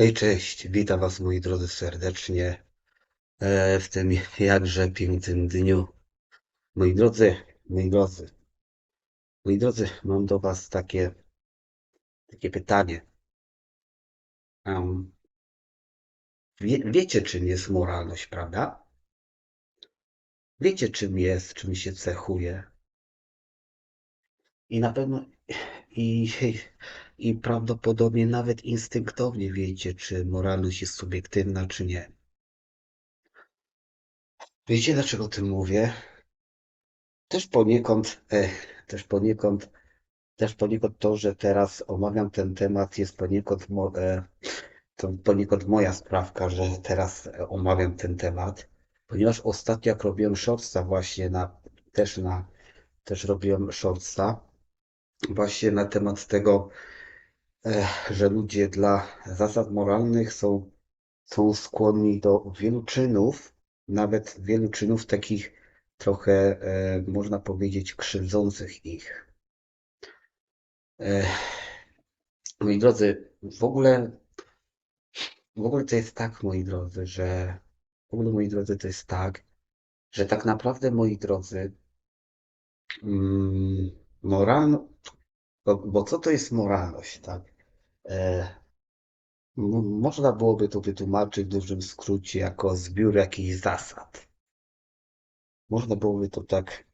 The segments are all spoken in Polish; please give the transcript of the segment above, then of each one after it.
Hej, cześć, witam Was moi drodzy serdecznie e, w tym jakże pięknym dniu. Moi drodzy, moi drodzy, moi drodzy, mam do Was takie, takie pytanie. Um, wie, wiecie, czym jest moralność, prawda? Wiecie, czym jest, czym się cechuje. I na pewno, i, i prawdopodobnie nawet instynktownie wiecie, czy moralność jest subiektywna, czy nie. Wiecie, dlaczego o tym mówię? Też poniekąd, e, też poniekąd, też poniekąd to, że teraz omawiam ten temat, jest poniekąd, mo, e, to poniekąd moja sprawka, że teraz e, omawiam ten temat, ponieważ ostatnio jak robiłem shortsa właśnie na, też na, też robiłem shortsa właśnie na temat tego, że ludzie dla zasad moralnych są, są skłonni do wielu czynów, nawet wielu czynów takich trochę, e, można powiedzieć, krzywdzących ich. Moi drodzy, w ogóle, w ogóle to jest tak, moi drodzy, że w ogóle, moi drodzy, to jest tak, że tak naprawdę, moi drodzy, mm, moralno, bo, co to jest moralność, tak? E, można byłoby to wytłumaczyć w dużym skrócie jako zbiór jakichś zasad. Można byłoby to tak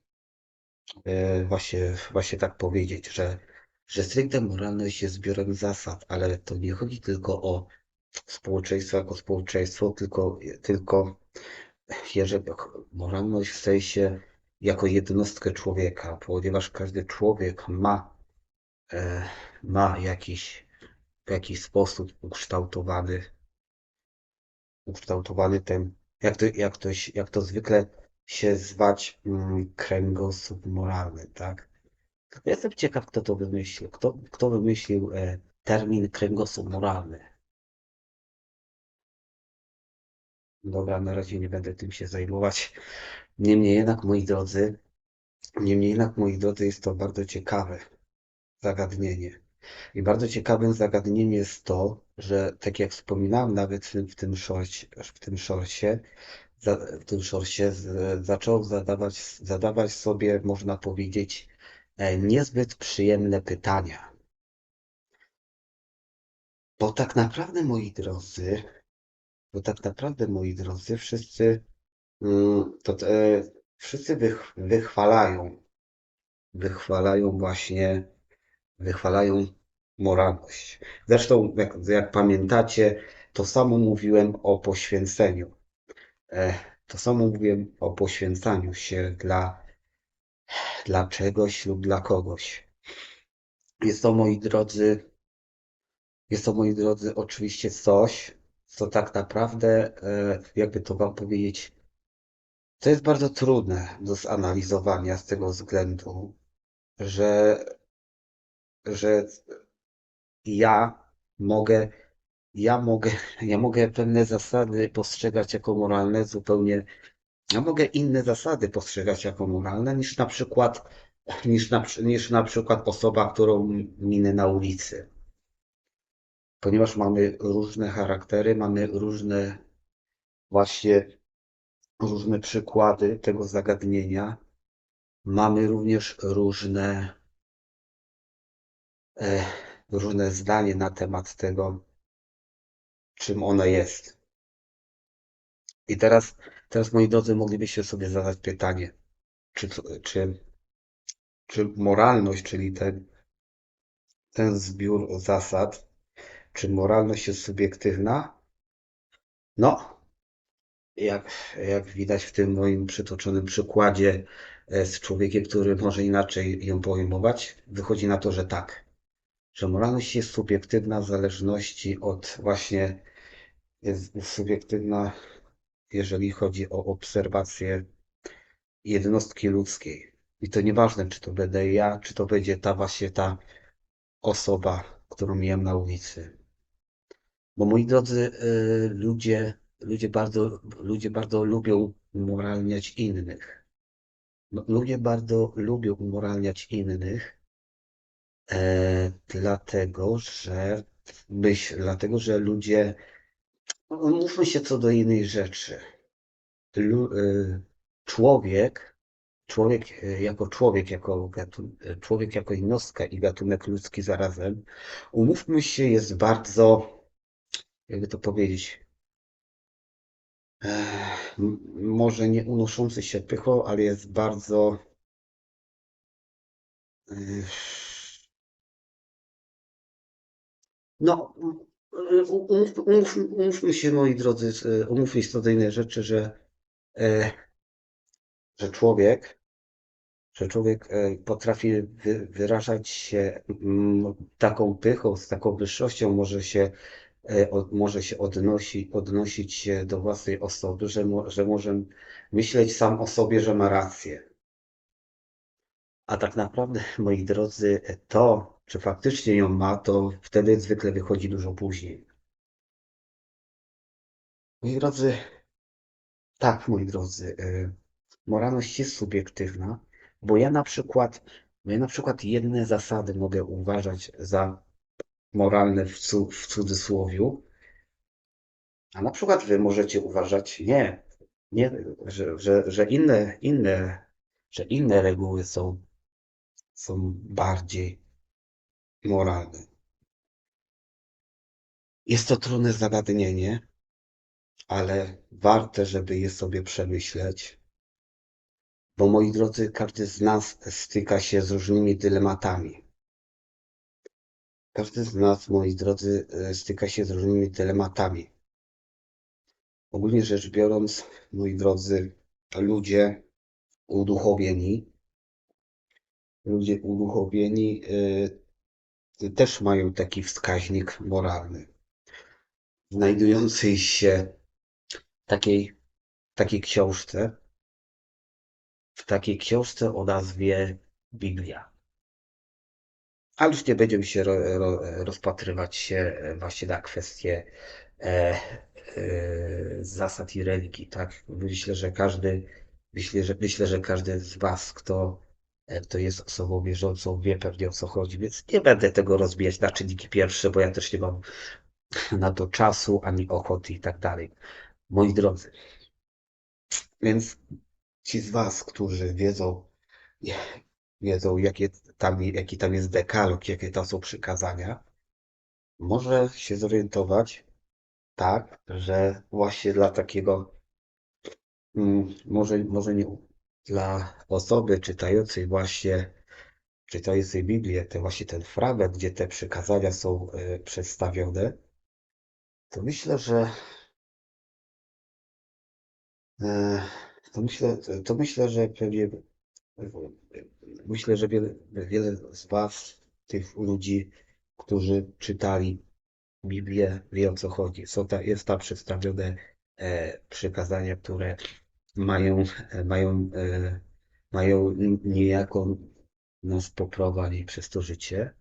e, właśnie, właśnie tak powiedzieć, że, że stricte moralność jest zbiorem zasad, ale to nie chodzi tylko o społeczeństwo jako społeczeństwo, tylko, tylko jeżeli moralność w sensie jako jednostkę człowieka, ponieważ każdy człowiek ma, ma jakiś, w jakiś sposób ukształtowany, ukształtowany ten, jak to, jak to, jak to zwykle się zwać, mm, kręgosłup moralny, tak? Jestem ciekaw, kto to wymyślił. Kto, kto wymyślił e, termin kręgosłup moralny? Dobra, na razie nie będę tym się zajmować. Niemniej jednak, moi drodzy, niemniej jednak, moi drodzy, jest to bardzo ciekawe zagadnienie. I bardzo ciekawym zagadnieniem jest to, że tak jak wspominałem nawet w tym, szorcie, w tym szorcie, w tym szorcie zaczął zadawać, zadawać sobie, można powiedzieć, e, niezbyt przyjemne pytania. Bo tak naprawdę, moi drodzy, bo tak naprawdę, moi drodzy, wszyscy, mm, to, e, wszyscy wych, wychwalają, wychwalają właśnie, wychwalają moralność. Zresztą, jak, jak pamiętacie, to samo mówiłem o poświęceniu. E, to samo mówiłem o poświęcaniu się dla, dla czegoś lub dla kogoś. Jest to, moi drodzy, jest to, moi drodzy, oczywiście coś, co tak naprawdę, e, jakby to wam powiedzieć, to jest bardzo trudne do zanalizowania z tego względu, że, że ja mogę, ja mogę, ja mogę pewne zasady postrzegać jako moralne zupełnie, ja mogę inne zasady postrzegać jako moralne niż na przykład, niż na, niż na przykład osoba, którą minę na ulicy. Ponieważ mamy różne charaktery, mamy różne właśnie różne przykłady tego zagadnienia. Mamy również różne, różne zdanie na temat tego, czym ona jest. I teraz, teraz moi drodzy, moglibyście sobie zadać pytanie, czy, czy, czy moralność, czyli ten, ten zbiór zasad, czy moralność jest subiektywna? No, jak, jak widać w tym moim przytoczonym przykładzie e, z człowiekiem, który może inaczej ją pojmować, wychodzi na to, że tak. Że moralność jest subiektywna w zależności od właśnie, jest subiektywna, jeżeli chodzi o obserwację jednostki ludzkiej. I to nieważne, czy to będę ja, czy to będzie ta właśnie ta osoba, którą miałem na ulicy. Bo moi drodzy, y, ludzie, ludzie bardzo, ludzie bardzo lubią umoralniać innych. Ludzie bardzo lubią umoralniać innych, e, dlatego że myśl, dlatego że ludzie, no, mówmy się co do innej rzeczy. Lu, y, człowiek, człowiek y, jako człowiek, jako gatun, człowiek jako jednostka i gatunek ludzki zarazem, umówmy się, jest bardzo, jakby to powiedzieć, m- może nie unoszący się pychą, ale jest bardzo no um- umów, umów, umówmy się moi drodzy, umówmy się co rzeczy, że, e, że człowiek że człowiek e, potrafi wy, wyrażać się taką pychą, z taką wyższością, może się, e, może się odnosi, odnosić się do własnej osoby, że, że może myśleć sam o sobie, że ma rację. A tak naprawdę, moi drodzy, to, czy faktycznie ją ma, to wtedy zwykle wychodzi dużo później. Moi drodzy, tak, moi drodzy, e, moralność jest subiektywna, bo ja na przykład, ja na przykład jedne zasady mogę uważać za moralne w, cu, w cudzysłowiu, a na przykład wy możecie uważać nie, nie że, że, że inne, inne, że inne reguły są, są bardziej moralne. Jest to trudne zagadnienie, ale warte, żeby je sobie przemyśleć. Bo moi drodzy, każdy z nas styka się z różnymi dylematami. Każdy z nas, moi drodzy, e, styka się z różnymi dylematami. Ogólnie rzecz biorąc, moi drodzy, ludzie uduchowieni, ludzie uduchowieni y, też mają taki wskaźnik moralny, znajdujący się w takiej, takiej książce, w takiej książce o nazwie Biblia. Ale już nie będziemy się ro, ro, rozpatrywać się właśnie na kwestie e, e, zasad i religii, tak? Myślę, że każdy, myślę, że, myślę, że każdy z Was, kto, e, kto jest osobą wierzącą, wie pewnie o co chodzi, więc nie będę tego rozbijać na czynniki pierwsze, bo ja też nie mam na to czasu, ani ochoty i tak dalej. Moi drodzy, więc ci z Was, którzy wiedzą, wiedzą, jakie tam, jaki tam jest dekalog, jakie tam są przykazania, może się zorientować tak, że właśnie dla takiego, mm, może, może nie dla osoby czytającej właśnie, czytającej Biblię, to właśnie ten fragment, gdzie te przykazania są y, przedstawione, to myślę, że y, to myślę, to myślę, że pewnie Myślę, że wiele, wiele z Was, tych ludzi, którzy czytali Biblię, wie o co chodzi. Są ta, jest tam przedstawione e, przykazania, które mają, mają, e, mają niejako nas poprowadzić przez to życie.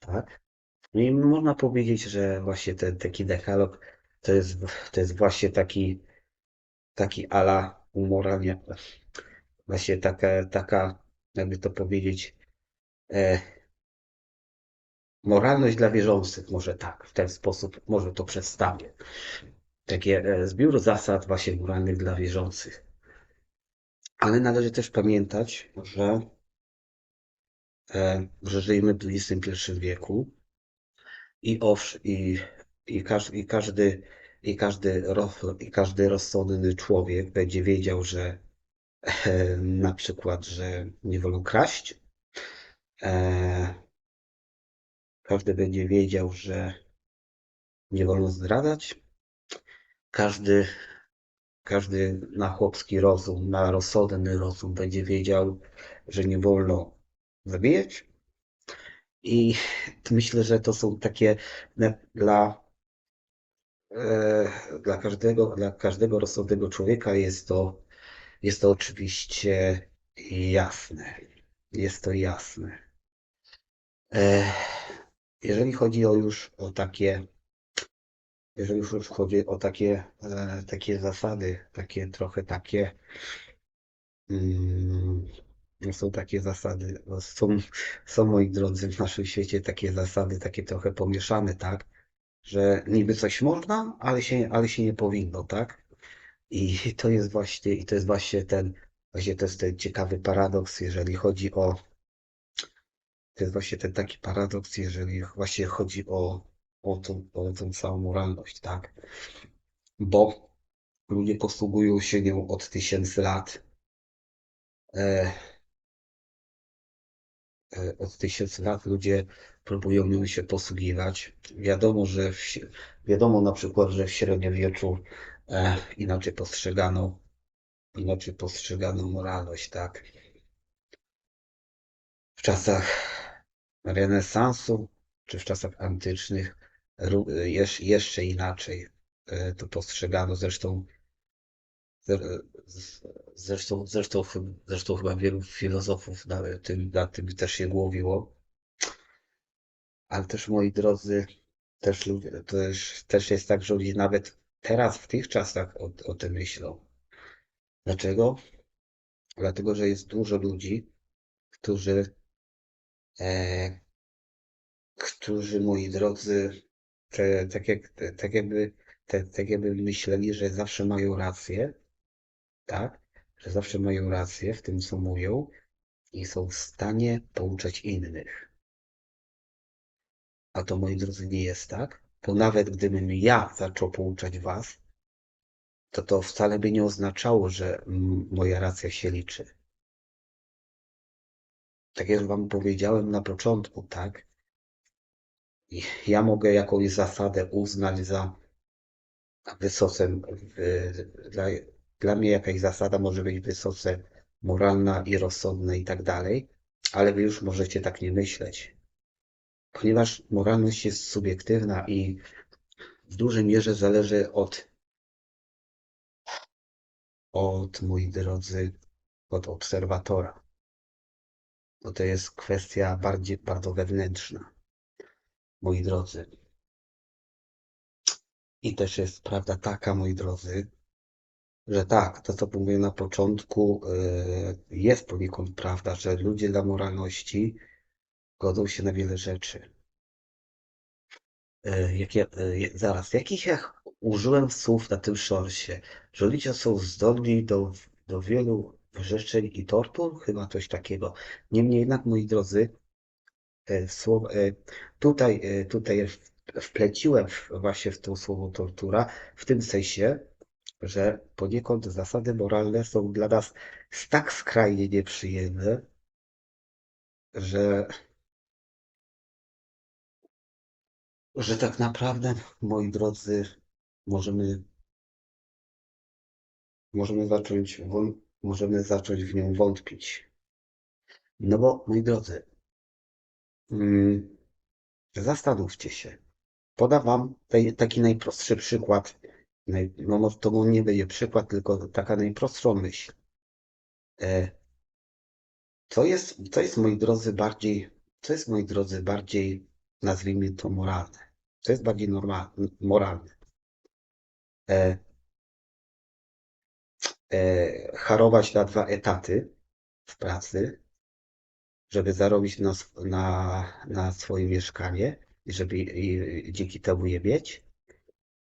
Tak? I można powiedzieć, że właśnie ten taki dekalog to jest, to jest właśnie taki, taki ala umoralnia, właśnie taka, taka, jakby to powiedzieć, e, moralność dla wierzących, może tak, w ten sposób może to przedstawię. Takie e, zbiór zasad właśnie moralnych dla wierzących. Ale należy też pamiętać, że, e, że żyjemy w XXI wieku i owsz, i, i, każdy, i każdy, i każdy, i każdy rozsądny człowiek będzie wiedział, że e, na przykład, że nie wolno kraść, e, każdy będzie wiedział, że nie wolno zdradzać, każdy, każdy na chłopski rozum, na rozsądny rozum będzie wiedział, że nie wolno zabijać. I myślę, że to są takie dla, e, dla każdego, dla każdego rozsądnego człowieka jest to, jest to oczywiście jasne. Jest to jasne. E, jeżeli chodzi o już o takie jeżeli już chodzi o takie, e, takie zasady, takie trochę takie, mm, są takie zasady, no są, są moi drodzy w naszym świecie takie zasady, takie trochę pomieszane, tak? że niby coś można, ale się, ale się nie powinno, tak? I to jest właśnie, i to jest właśnie ten, właśnie to jest ten ciekawy paradoks, jeżeli chodzi o, to jest właśnie ten taki paradoks, jeżeli właśnie chodzi o, o tą, o tą całą moralność, tak? Bo ludzie posługują się nią od tysięcy lat. E, e, od tysięcy lat ludzie próbują nią się posługiwać. Wiadomo, że w, wiadomo na przykład, że w średniowieczu e, inaczej postrzegano, inaczej postrzegano moralność, tak? W czasach renesansu czy w czasach antycznych jeszcze inaczej e, to postrzegano. Zresztą Zre- z- Zresztą, zresztą, zresztą chyba wielu filozofów na tym, na tym też się głowiło. Ale też, moi drodzy, też, też, też jest tak, że ludzie nawet teraz, w tych czasach o, o tym myślą. Dlaczego? Dlatego, że jest dużo ludzi, którzy, e, którzy, moi drodzy, te, tak, jak, te, tak, jakby, te, tak jakby myśleli, że zawsze mają rację, tak? Że zawsze mają rację w tym, co mówią i są w stanie pouczać innych. A to, moi drodzy, nie jest tak, bo nawet gdybym ja zaczął pouczać was, to to wcale by nie oznaczało, że moja racja się liczy. Tak jak wam powiedziałem na początku, tak? Ja mogę jakąś zasadę uznać za wysoce, dla, dla mnie jakaś zasada może być wysoce moralna i rozsądna i tak dalej, ale wy już możecie tak nie myśleć. Ponieważ moralność jest subiektywna i w dużej mierze zależy od, od, moi drodzy, od obserwatora. Bo to jest kwestia bardziej, bardzo wewnętrzna, moi drodzy. I też jest prawda taka, moi drodzy, że tak, to co mówiłem na początku, yy, jest poniekąd prawda, że ludzie dla moralności godzą się na wiele rzeczy. Yy, jakie, yy, zaraz, jakich ja użyłem słów na tym szorsie? Że ludzie są zdolni do, do wielu wyrzeczeń i tortur? Chyba coś takiego. Niemniej jednak, moi drodzy, tutaj, e, tutaj w- wpleciłem w- właśnie w to słowo tortura, w tym sensie, że poniekąd zasady moralne są dla nas tak skrajnie nieprzyjemne, że, że tak naprawdę, moi drodzy, możemy, możemy zacząć, możemy zacząć w nią wątpić. No bo, moi drodzy, zastanówcie się. Podam wam taki najprostszy przykład. No może to nie będzie przykład, tylko taka najprostsza myśl. E, co jest, co jest, moi drodzy, bardziej, co jest, moi drodzy, bardziej, nazwijmy to moralne? Co jest bardziej norma, moralne? E, e, harować na dwa etaty w pracy, żeby zarobić na, na, na swoje mieszkanie i żeby i, dzięki temu je mieć?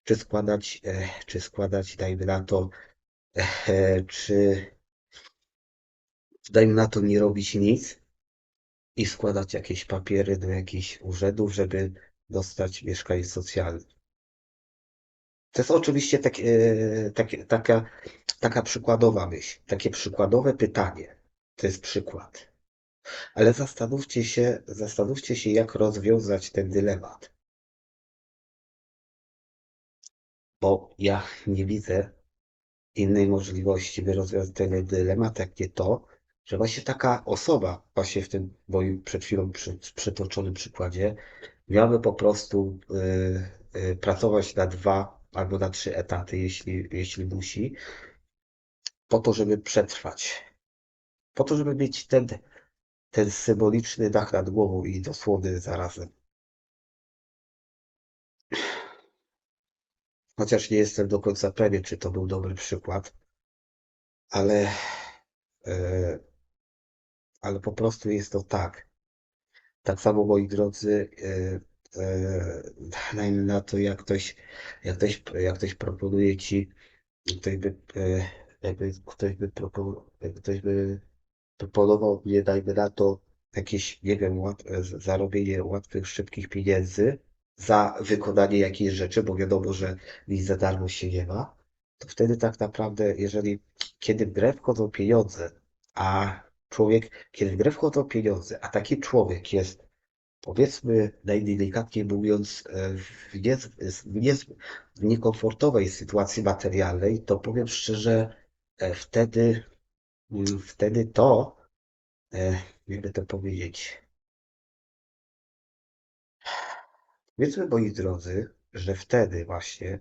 Czy składać, e, czy składać, dajmy na to, e, czy dajmy na to nie robić nic i składać jakieś papiery do jakichś urzędów, żeby dostać mieszkanie socjalne. To jest oczywiście takie, e, takie, taka, taka przykładowa myśl, takie przykładowe pytanie. To jest przykład. Ale zastanówcie się, zastanówcie się, jak rozwiązać ten dylemat. Bo ja nie widzę innej możliwości, by rozwiązać ten dylemat, jak nie to, że właśnie taka osoba, właśnie w tym moim przed chwilą przy, przytoczonym przykładzie, miałaby po prostu y, y, pracować na dwa albo na trzy etaty, jeśli, jeśli musi, po to, żeby przetrwać. Po to, żeby mieć ten, ten symboliczny dach nad głową i dosłowny zarazem. Chociaż nie jestem do końca pewien, czy to był dobry przykład, ale, e, ale po prostu jest to tak. Tak samo, moi drodzy, e, e, dajmy na to, jak ktoś, jak ktoś, jak ktoś proponuje ci, ktoś by, jakby ktoś by, ktoś by proponował mnie, dajmy na to, jakieś, nie wiem, łat, zarobienie łatwych, szybkich pieniędzy za wykonanie jakiejś rzeczy, bo wiadomo, że nic za darmo się nie ma, to wtedy tak naprawdę, jeżeli, kiedy w grę wchodzą pieniądze, a człowiek, kiedy w grę wchodzą pieniądze, a taki człowiek jest, powiedzmy, najdelikatniej mówiąc, e, w, nie, w, nie, w niekomfortowej sytuacji materialnej, to powiem szczerze, e, wtedy, wtedy to, e, jakby to powiedzieć, powiedzmy, moi drodzy, że wtedy właśnie,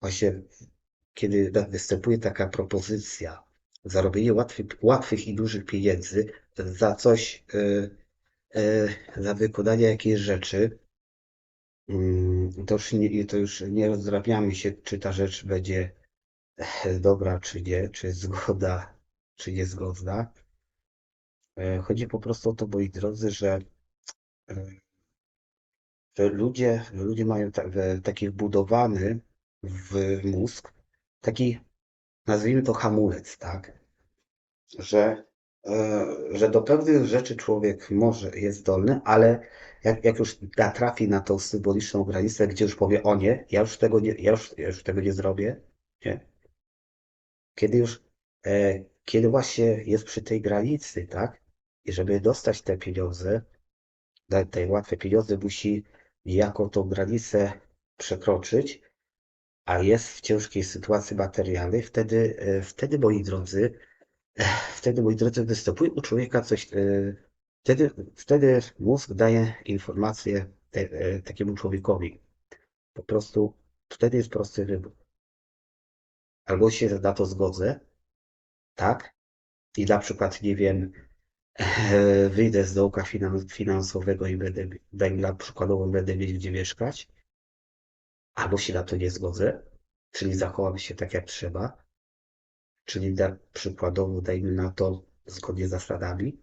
właśnie, kiedy występuje taka propozycja zarobienia łatwych, łatwych i dużych pieniędzy za coś, e, e, za wykonanie jakiejś rzeczy, mm, to już nie, to już nie się, czy ta rzecz będzie dobra, czy nie, czy jest zgodna, czy niezgodna. E, Chodzi po prostu o to, moi drodzy, że e, że ludzie, ludzie mają e, taki wbudowany w mózg taki, nazwijmy to hamulec, tak? Że, że do pewnych rzeczy człowiek może jest zdolny, ale jak, jak już natrafi na tą symboliczną granicę, gdzie już powie, o nie, ja już tego nie, ja już, ja już tego nie zrobię, nie? Kiedy już, kiedy właśnie jest przy tej granicy, tak? I żeby dostać te pieniądze, te, łatwe pieniądze, musi niejako tą granicę przekroczyć, a jest w ciężkiej sytuacji materialnej, wtedy, e, wtedy moi drodzy, wtedy, moi drodzy, występuje u człowieka coś, e, wtedy, wtedy mózg daje informację te, e, takiemu człowiekowi. Po prostu wtedy jest prosty wybór. Albo się na to zgodzę, tak? I na przykład, nie wiem, e, wyjdę z dołka finan- finansowego i będę, na przykładowo, będę mieć gdzie mieszkać, albo się na to nie zgodzę, czyli zachowam się tak jak trzeba, czyli da, przykładowo, dajmy na to, zgodnie z zasadami,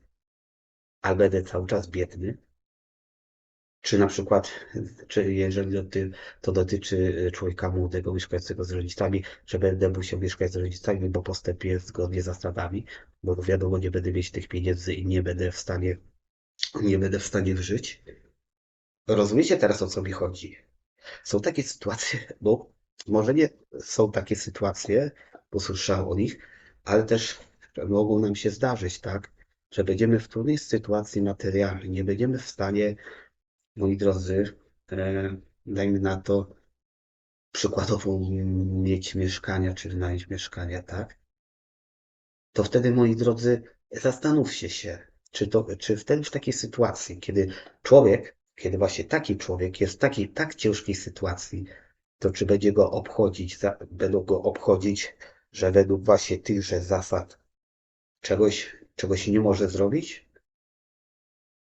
ale będę cały czas biedny, czy na przykład, czy jeżeli to dotyczy człowieka młodego mieszkającego z rodzicami, że będę musiał mieszkać z rodzicami, bo postępuję zgodnie z zasadami, bo wiadomo, nie będę mieć tych pieniędzy i nie będę w stanie, nie będę w stanie żyć. Rozumiecie teraz, o co mi chodzi? Są takie sytuacje, bo może nie są takie sytuacje, bo słyszałem o nich, ale też mogą nam się zdarzyć, tak? Że będziemy w trudnej sytuacji materialnej, nie będziemy w stanie, moi drodzy, e, dajmy na to, przykładowo mieć mieszkania, czy wynająć mieszkania, tak? To wtedy, moi drodzy, zastanówcie się, czy, to, czy wtedy w takiej sytuacji, kiedy człowiek, kiedy właśnie taki człowiek jest w takiej tak ciężkiej sytuacji, to czy będzie go obchodzić, za- będą go obchodzić, że według właśnie tychże zasad czegoś, czegoś nie może zrobić?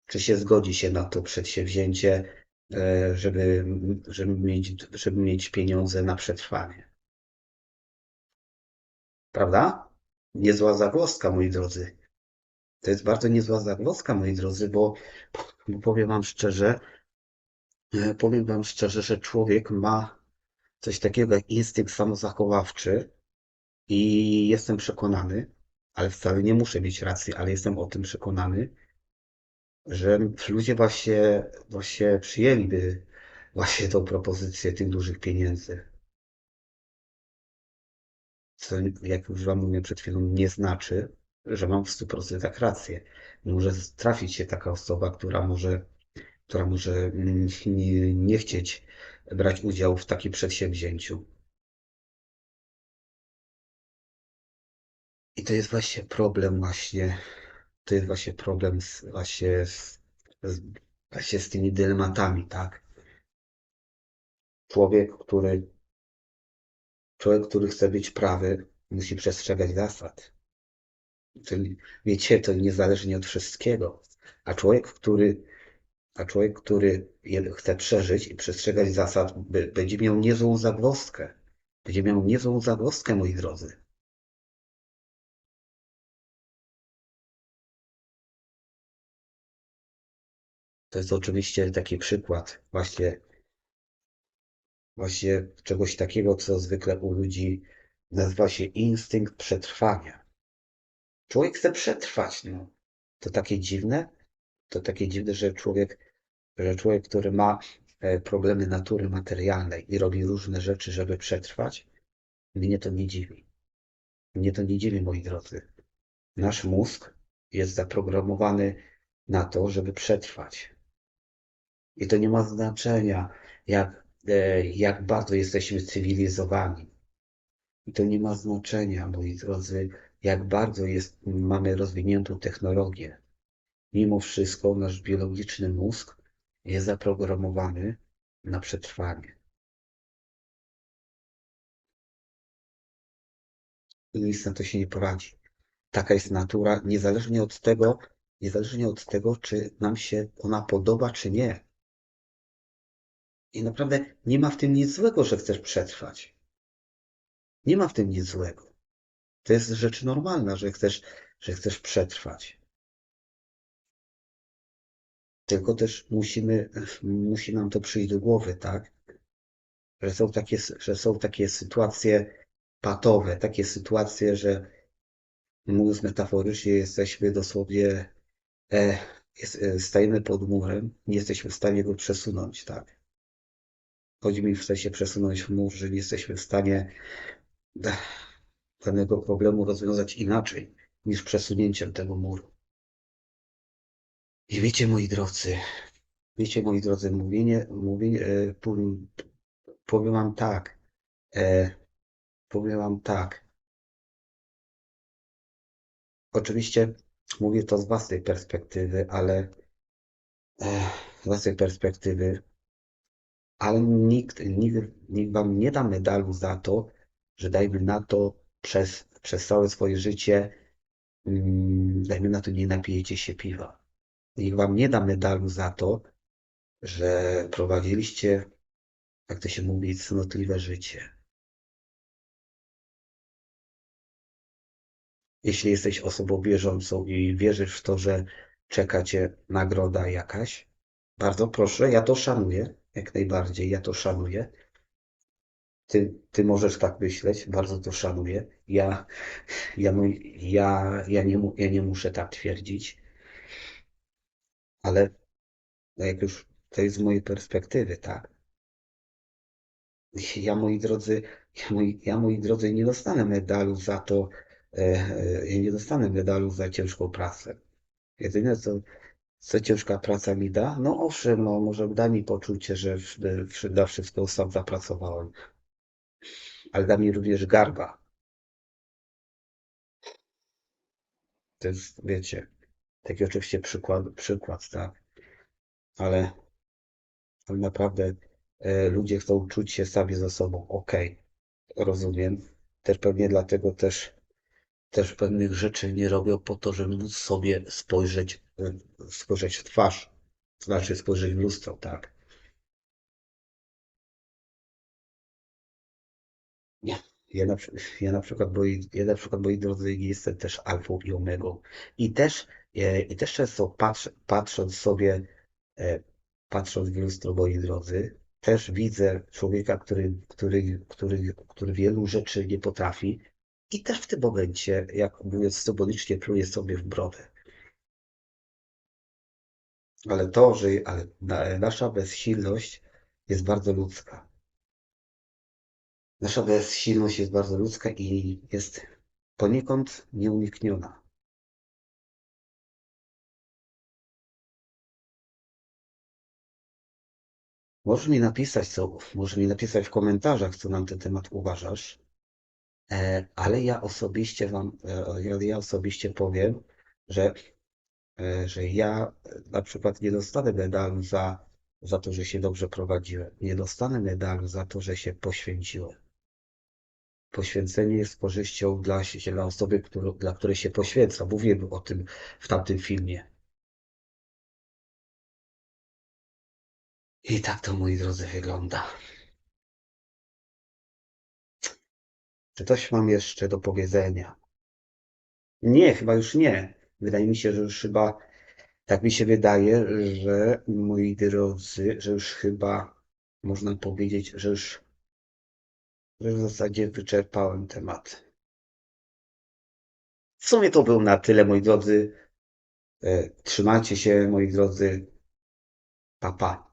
Czy się zgodzi się na to przedsięwzięcie, e, żeby, żeby mieć, żeby mieć pieniądze na przetrwanie? Prawda? Niezła zagwozdka, moi drodzy. To jest bardzo niezła zagwozdka, moi drodzy, bo, bo powiem wam szczerze, e, powiem wam szczerze, że człowiek ma coś takiego jak instynkt samozachowawczy i jestem przekonany, ale wcale nie muszę mieć racji, ale jestem o tym przekonany, że ludzie właśnie, właśnie przyjęliby właśnie tą propozycję tych dużych pieniędzy. Co, jak już wam mówię przed chwilą, nie znaczy, że mam w 100% rację. Może trafić się taka osoba, która może, która może mm, nie, nie chcieć brać udziału w takim przedsięwzięciu. I to jest właśnie problem właśnie, to jest właśnie problem z, właśnie z, z, właśnie z tymi dylematami, tak? Człowiek, który, człowiek, który chce być prawy, musi przestrzegać zasad. Czyli, wiecie, to niezależnie od wszystkiego. A człowiek, który, a człowiek, który chce przeżyć i przestrzegać zasad, będzie miał niezłą zagwozdkę. Będzie miał niezłą zagwozdkę, moi drodzy. To jest oczywiście taki przykład właśnie, właśnie czegoś takiego, co zwykle u ludzi nazywa się instynkt przetrwania. Człowiek chce przetrwać, no. To takie dziwne, to takie dziwne, że człowiek, że człowiek, który ma e, problemy natury materialnej i robi różne rzeczy, żeby przetrwać, mnie to nie dziwi. Mnie to nie dziwi, moi drodzy. Nasz mózg jest zaprogramowany na to, żeby przetrwać. I to nie ma znaczenia, jak, e, jak bardzo jesteśmy cywilizowani. I to nie ma znaczenia, moi drodzy, jak bardzo jest, mamy rozwiniętą technologię. Mimo wszystko nasz biologiczny mózg jest zaprogramowany na przetrwanie. I nic na to się nie poradzi. Taka jest natura, niezależnie od tego, niezależnie od tego, czy nam się ona podoba, czy nie. I naprawdę nie ma w tym nic złego, że chcesz przetrwać. Nie ma w tym nic złego. To jest rzecz normalna, że chcesz, że chcesz przetrwać. Tylko też musimy, musi nam to przyjść do głowy, tak? Że są takie, że są takie sytuacje patowe, takie sytuacje, że mówiąc metaforycznie, jesteśmy dosłownie, e, jest, e, stajemy pod murem, nie jesteśmy w stanie go przesunąć, tak? Chodzi mi w sensie przesunąć mur, że nie jesteśmy w stanie e, danego problemu rozwiązać inaczej niż przesunięciem tego muru. I wiecie, moi drodzy, wiecie, moi drodzy, mówienie, mówienie, e, powiem, powiem wam tak, e, powiem wam tak. Oczywiście mówię to z własnej perspektywy, ale z własnej perspektywy, ale nikt, nikt, nikt wam nie da medalu za to, że dajmy na to przez, przez całe swoje życie, mm, dajmy na to nie napijecie się piwa. Nikt wam nie da medalu za to, że prowadziliście, jak to się mówi, cnotliwe życie. Jeśli jesteś osobą wierzącą i wierzysz w to, że czeka cię nagroda jakaś, bardzo proszę, ja to szanuję, jak najbardziej, ja to szanuję. Ty, ty możesz tak myśleć, bardzo to szanuję. Ja, ja, ja, ja, nie, ja nie muszę tak twierdzić, ale jak już to jest z mojej perspektywy, tak? Ja, moi drodzy, ja, moi, ja, moi drodzy, nie dostanę medalu za to, e, e, ja nie dostanę medalu za ciężką pracę. Jedyne, co, co ciężka praca mi da, no owszem, no może da mi poczucie, że na wszystko sam zapracowałem, ale da mi również garba. To jest, wiecie, taki oczywiście przykład, przykład, tak? Ale, ale naprawdę e, ludzie chcą czuć się sami ze sobą. Okej, rozumiem. Też pewnie dlatego też, też pewnych rzeczy nie robią po to, żeby móc sobie spojrzeć, spojrzeć w twarz. To znaczy spojrzeć w lustro, tak? Nie. Ja na, ja na przykład, moi, ja na przykład, moi drodzy, jestem też alfą i omegą. I też, e, i też często patrz, patrząc sobie, e, patrząc w lustro, moi drodzy, też widzę człowieka, który, który, który, który wielu rzeczy nie potrafi. I też w tym momencie, jak mówiąc symbolicznie, pluję sobie w brodę. Ale to, że ale na, nasza bezsilność jest bardzo ludzka. Nasza bezsilność jest bardzo ludzka i jest poniekąd nieunikniona. Możesz mi napisać, co, możesz mi napisać w komentarzach, co na ten temat uważasz, e, ale ja osobiście wam, e, ja, osobiście powiem, że, że ja e, na przykład nie dostanę medalu za, za to, że się dobrze prowadziłem. Nie dostanę medalu za to, że się poświęciłem. Poświęcenie jest korzyścią dla, dla osoby, którą, dla której się poświęca. Mówiłem o tym w tamtym filmie. I tak to, moi drodzy, wygląda. Czy coś mam jeszcze do powiedzenia? Nie, chyba już nie. Wydaje mi się, że już chyba Tak mi się wydaje, że moi drodzy, że już chyba można powiedzieć, że już że w zasadzie wyczerpałem temat. W sumie to był na tyle, moi drodzy. E, Trzymajcie się, moi drodzy. Pa, pa.